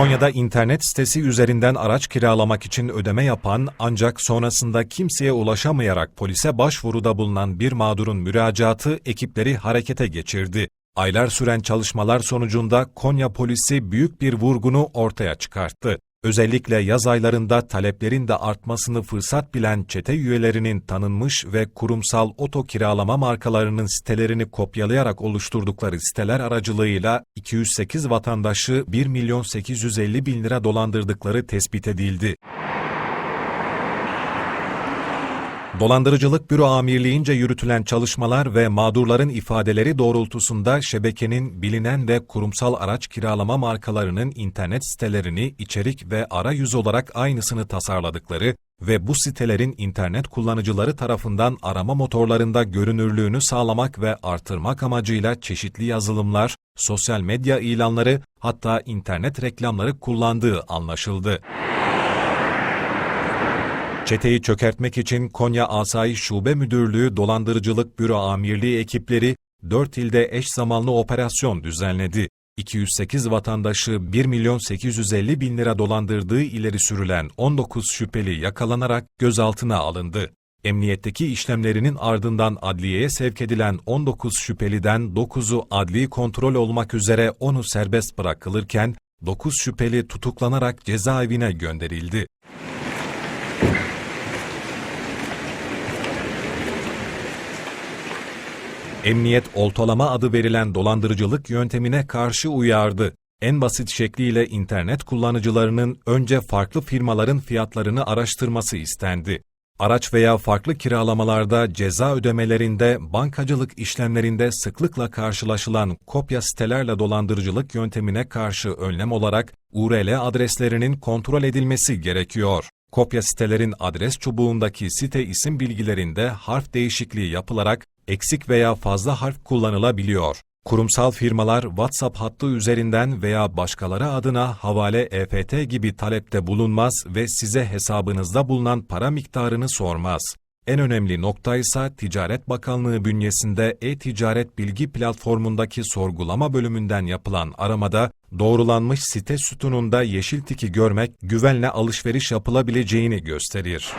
Konya'da internet sitesi üzerinden araç kiralamak için ödeme yapan ancak sonrasında kimseye ulaşamayarak polise başvuruda bulunan bir mağdurun müracaatı ekipleri harekete geçirdi. Aylar süren çalışmalar sonucunda Konya polisi büyük bir vurgunu ortaya çıkarttı. Özellikle yaz aylarında taleplerin de artmasını fırsat bilen çete üyelerinin tanınmış ve kurumsal oto kiralama markalarının sitelerini kopyalayarak oluşturdukları siteler aracılığıyla 208 vatandaşı 1 milyon 850 bin lira dolandırdıkları tespit edildi. Dolandırıcılık Büro Amirliğince yürütülen çalışmalar ve mağdurların ifadeleri doğrultusunda şebekenin bilinen ve kurumsal araç kiralama markalarının internet sitelerini içerik ve arayüz olarak aynısını tasarladıkları ve bu sitelerin internet kullanıcıları tarafından arama motorlarında görünürlüğünü sağlamak ve artırmak amacıyla çeşitli yazılımlar, sosyal medya ilanları hatta internet reklamları kullandığı anlaşıldı. Çeteyi çökertmek için Konya Asayiş Şube Müdürlüğü Dolandırıcılık Büro Amirliği ekipleri 4 ilde eş zamanlı operasyon düzenledi. 208 vatandaşı 1 milyon 850 bin lira dolandırdığı ileri sürülen 19 şüpheli yakalanarak gözaltına alındı. Emniyetteki işlemlerinin ardından adliyeye sevk edilen 19 şüpheliden 9'u adli kontrol olmak üzere 10'u serbest bırakılırken 9 şüpheli tutuklanarak cezaevine gönderildi. Emniyet oltalama adı verilen dolandırıcılık yöntemine karşı uyardı. En basit şekliyle internet kullanıcılarının önce farklı firmaların fiyatlarını araştırması istendi. Araç veya farklı kiralamalarda ceza ödemelerinde, bankacılık işlemlerinde sıklıkla karşılaşılan kopya sitelerle dolandırıcılık yöntemine karşı önlem olarak URL adreslerinin kontrol edilmesi gerekiyor. Kopya sitelerin adres çubuğundaki site isim bilgilerinde harf değişikliği yapılarak eksik veya fazla harf kullanılabiliyor. Kurumsal firmalar WhatsApp hattı üzerinden veya başkaları adına havale EFT gibi talepte bulunmaz ve size hesabınızda bulunan para miktarını sormaz. En önemli nokta ise Ticaret Bakanlığı bünyesinde e-ticaret bilgi platformundaki sorgulama bölümünden yapılan aramada doğrulanmış site sütununda yeşil tiki görmek güvenle alışveriş yapılabileceğini gösterir.